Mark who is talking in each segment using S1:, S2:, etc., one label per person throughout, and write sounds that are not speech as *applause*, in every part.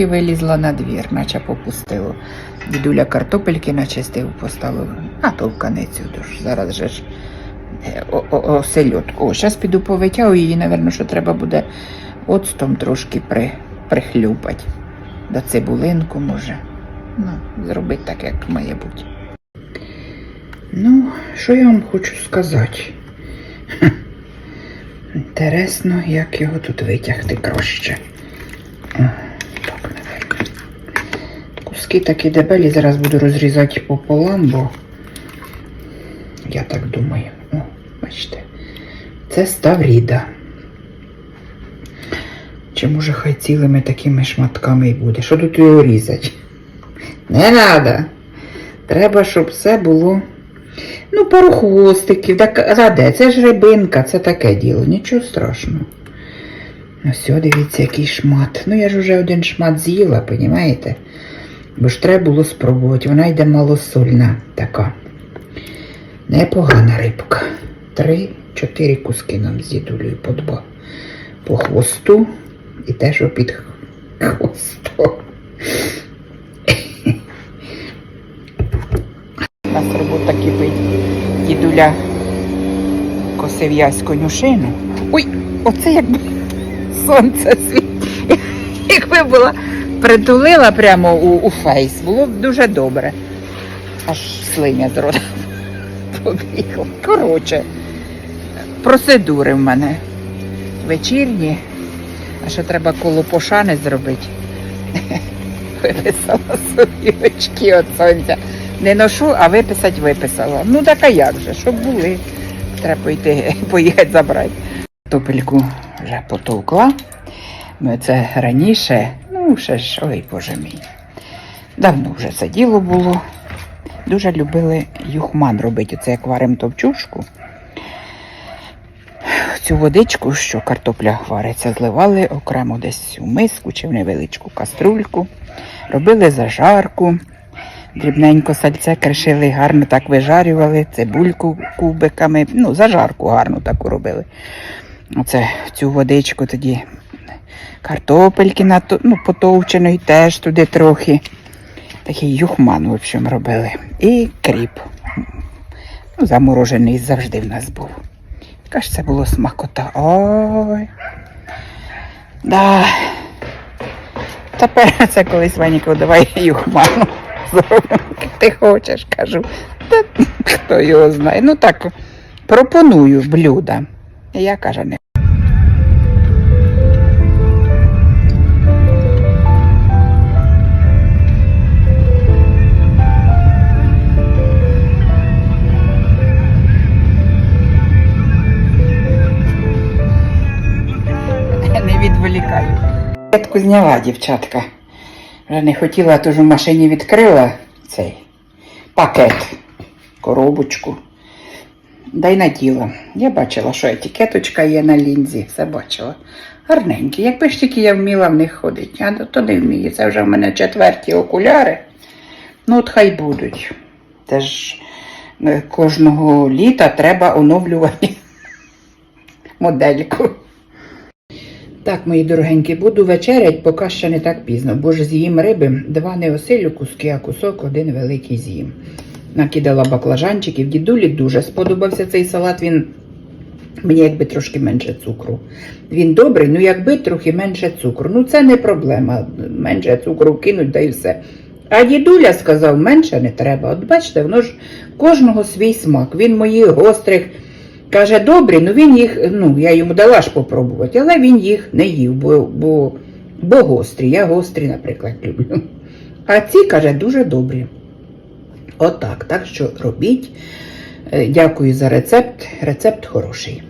S1: трохи вилізла на двір, наче попустило. Дідуля картопельки начистив, поставив, а то в каницю тож зараз же ж е, о, о, зараз піду повитягую її, напевно, що треба буде оцтом трошки при, прихлюпати. Да цибулинку може. Ну, зробити так, як має бути. Ну, що я вам хочу сказати? Інтересно, як його тут витягти краще. О, так, наверно. Куски такі дебелі, зараз буду розрізати пополам, бо я так думаю. О, бачите, це ставріда. Чи може хай цілими такими шматками і буде? Що тут його різати? Не треба. Треба, щоб все було. Ну, пару хвостиків, так, а де? Це ж рибинка, це таке діло, нічого страшного. Ну все, дивіться, який шмат. Ну я ж вже один шмат з'їла, понімаєте? Бо ж треба було спробувати. Вона йде малосольна така. Непогана рибка. Три-чотири куски нам з дідулею по два. По хвосту і те, що під хвостом. У нас робота кипить. Дідуля косив ясь конюшину. Ой, оце якби сонце світить. *laughs* Якби була притулила прямо у, у фейс, було б дуже добре. Аж слиня з *laughs* побігла. Коротше, процедури в мене вечірні. А ще треба коло пошани зробити. *laughs* Виписала собі очки від сонця. Не ношу, а виписати виписала. Ну так а як же, щоб були. Треба йти, *laughs* поїхати забрати. Топельку вже потовкла. Ми це раніше, ну ще ж, ой боже мій. Давно вже це діло було. Дуже любили юхман робити. Оце як варимо товчушку. Цю водичку, що картопля вариться, зливали окремо десь у миску чи в невеличку каструльку. Робили зажарку. Дрібненько сальце кришили, гарно так вижарювали, цибульку кубиками, ну, зажарку гарну таку робили. Оце цю водичку тоді картопельки нато- ну, потовченої теж туди трохи. Такий юхман, в общем, робили. І кріп. Ну, заморожений завжди в нас був. Яка ж це було смакота. Ой. Да. Тепер *laughs* це колись Ваніка, давай юхману *laughs* зробимо. Ти хочеш, кажу. Та *laughs* хто його знає. Ну так, пропоную блюда. Я каже, не. Не П'ятку зняла, дівчатка. Вже не хотіла, тож в машині відкрила цей пакет, коробочку. Дай наділа. Я бачила, що етикеточка є на лінзі, все бачила. Гарненькі. Якби ж тільки я вміла в них ходити, а то не вмію. Це вже в мене четверті окуляри. Ну, от хай будуть. Це ж е, кожного літа треба оновлювати *laughs* модельку. Так, мої дорогенькі, буду вечерять, поки ще не так пізно, бо ж з'їм риби, два не осилю куски, а кусок один великий з'їм. Накидала баклажанчиків. Дідулі дуже сподобався цей салат. Він мені якби трошки менше цукру. Він добрий, ну якби трохи менше цукру. Ну це не проблема. Менше цукру кинуть, да і все. А дідуля сказав, менше не треба. От бачите, воно ж кожного свій смак. Він моїх гострих. Каже, добрі, ну він їх, ну, я йому дала ж попробувати, але він їх не їв, бо, бо, бо гострі. Я гострі, наприклад, люблю. А ці, каже, дуже добрі. Отак. Так що робіть. Е, Дякую за рецепт. Рецепт хороший.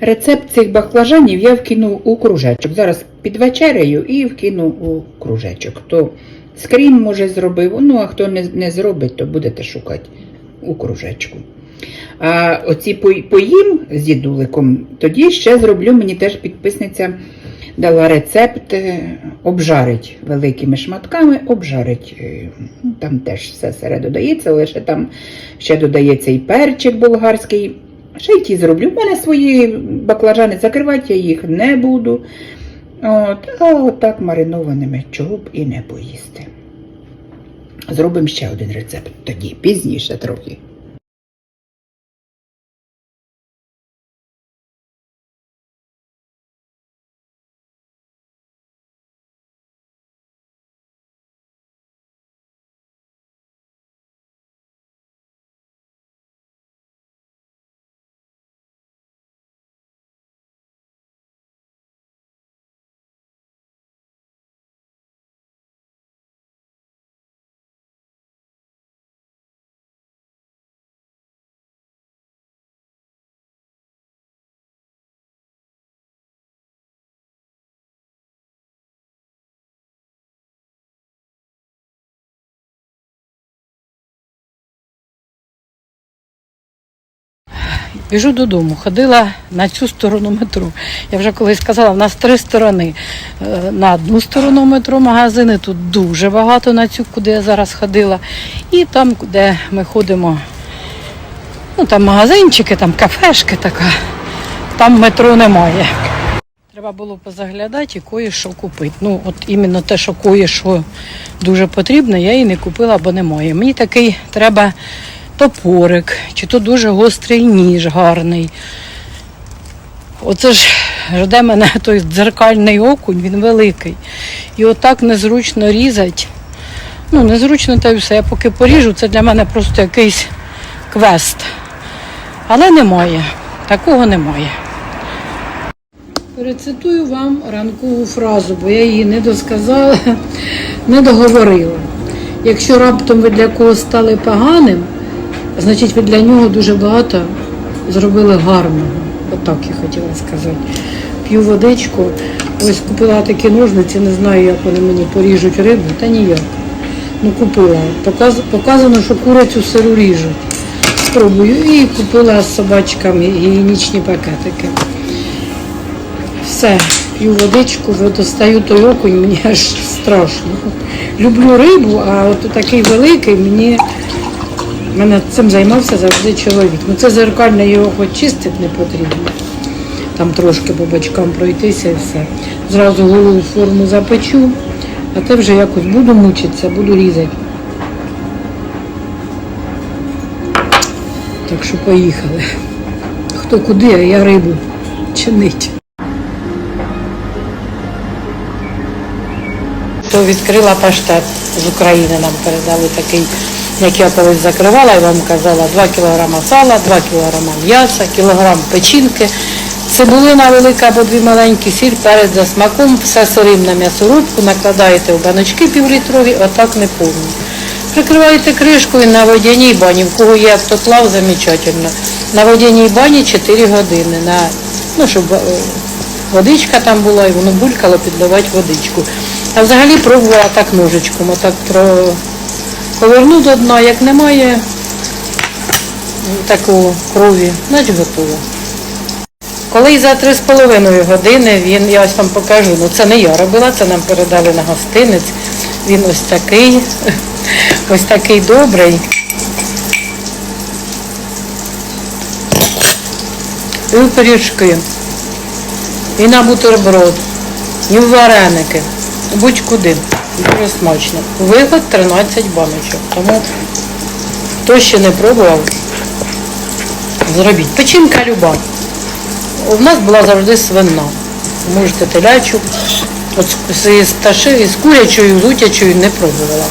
S1: Рецепт цих баклажанів я вкину у кружечок. Зараз під вечерею і вкину у кружечок. Хто скрін може зробив, ну а хто не, не зробить, то будете шукати у кружечку. А оці поїм з дідуликом, тоді ще зроблю, мені теж підписниця дала рецепт е, обжарить великими шматками, обжарить. е, ну, Там теж все серед додається, лише там ще додається і перчик болгарський. Ще й ті зроблю. У мене свої баклажани закривати я їх не буду. От, а отак маринованими чого б і не поїсти. Зробимо ще один рецепт тоді, пізніше трохи.
S2: Біжу додому, ходила на цю сторону метро. Я вже колись сказала, в нас три сторони. Е, На одну сторону метро магазини, тут дуже багато на цю, куди я зараз ходила. І там, де ми ходимо, ну там магазинчики, там кафешки така, там метро немає. Треба було позаглядати і кое-що купити. Ну, от іменно те, що кое-що дуже потрібно, я її не купила, бо немає. Мені такий треба топорик, чи то дуже гострий ніж гарний. Оце ж жде мене *laughs* той дзеркальний окунь, він великий. І отак незручно різати. Ну, незручно та й все. Я поки поріжу, це для мене просто якийсь квест. Але немає. Такого немає. Перецитую вам ранкову фразу, бо я її не досказала, *laughs* не договорила. Якщо раптом ви для когось стали поганим, значить ви для нього дуже багато зробили гарного. Отак я хотіла сказати. П'ю водичку, ось купила такі ножниці, не знаю, як вони мені поріжуть рибу, та ніяк. Ну купила. Показ- Показано, що курицю сиру ріжуть. Спробую. І купила з собачками гігієнічні пакетики. Все, п'ю водичку, достаю той окунь, мені аж страшно. Люблю рибу, а от такий великий мені. Мене цим займався завжди чоловік. Ну це зеркальне його хоч чистити не потрібно. Там трошки по бочкам пройтися і все. Зразу голову форму запечу, а те вже якось буду мучитися, буду різати. Так що поїхали. Хто куди, а я рибу чинить. То відкрила паштет з України, нам передали такий, як я колись закривала, і вам казала, 2 кг сала, 2 кг м'яса, кілограм печінки, цибулина велика або дві маленькі, сіль, перець за смаком, все сирим на м'ясорубку, накладаєте в баночки півлітрові, отак не повні. Прикриваєте кришкою на водяній бані, в кого є автоклав, замечательно. На водяній бані 4 години, на, ну, щоб е, водичка там була, і воно булькало, підливати водичку. А взагалі пробувала так ножичком, отак про... поверну до дна, як немає такого крові, значить готово. Коли за 3,5 години він, я ось вам покажу, ну це не я робила, це нам передали на гостинець. Він ось такий, *laughs* ось такий добрий. І в пиріжки, і на бутерброд, і в вареники, будь-куди. Дуже смачно. Виход 13 баночок. Тому хто ще не пробував, зробіть. Печінка люба. У нас була завжди свинна. Можете телячу. От з, з, з курячою, з утячою не пробувала,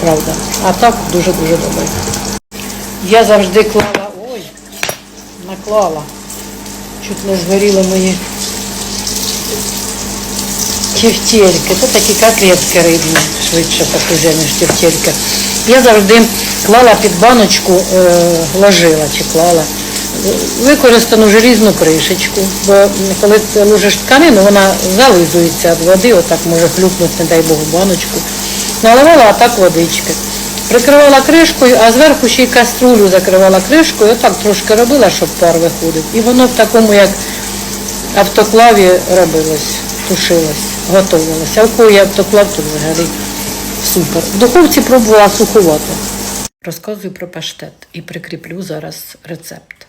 S2: правда. А так дуже-дуже добре. Я завжди клала, ой, наклала. Чуть не згоріли мої тефтельки. Це такі котлетки рибні, швидше уже, ніж тефтельки. Я завжди клала під баночку, е, ложила чи клала використану желізну кришечку, бо коли ти ложиш тканину, вона зализується від води, отак може хлюпнути, не дай Богу, баночку. Наливала отак водички. Прикривала кришкою, а зверху ще й каструлю закривала кришкою, отак трошки робила, щоб пар виходив. І воно в такому, як автоклаві робилось, тушилось, готувалось. А є автоклав, то взагалі супер. В духовці пробувала суховато. Розказую про паштет і прикріплю зараз рецепт.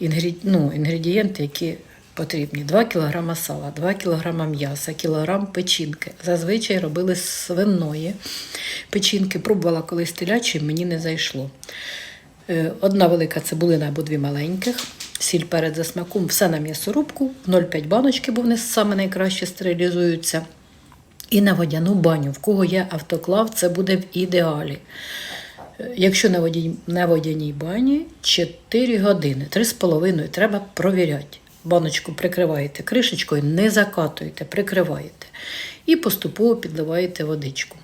S2: Інгрі... Ну, інгредієнти, які потрібні 2 кг сала, 2 кг м'яса, кілограм печінки. Зазвичай робили з свиної печінки. Пробувала колись телячі, мені не зайшло. Е, Одна велика цибулина або дві маленьких, сіль перед за смаком, все на м'ясорубку, 0,5 баночки, бо вони саме найкраще стерилізуються. І на водяну баню. В кого є автоклав, це буде в ідеалі. Е, Якщо на, воді, на водяній бані 4 години, 3,5 треба провіряти. Баночку прикриваєте кришечкою, не закатуєте, прикриваєте. І поступово підливаєте водичку.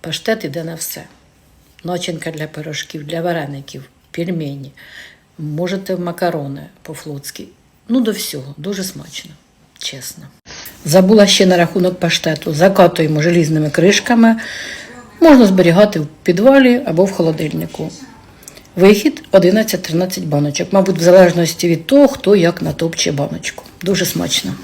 S2: Паштет іде на все. Начинка для пирожків, для вареників, пельмені. Можете макарони по-флотськи. Ну, до всього. Дуже смачно, чесно. Забула ще на рахунок паштету. Закатуємо желізними кришками. Можна зберігати в підвалі або в холодильнику. Вихід 11-13 баночок. Мабуть, в залежності від того, хто як натопче баночку. Дуже смачно.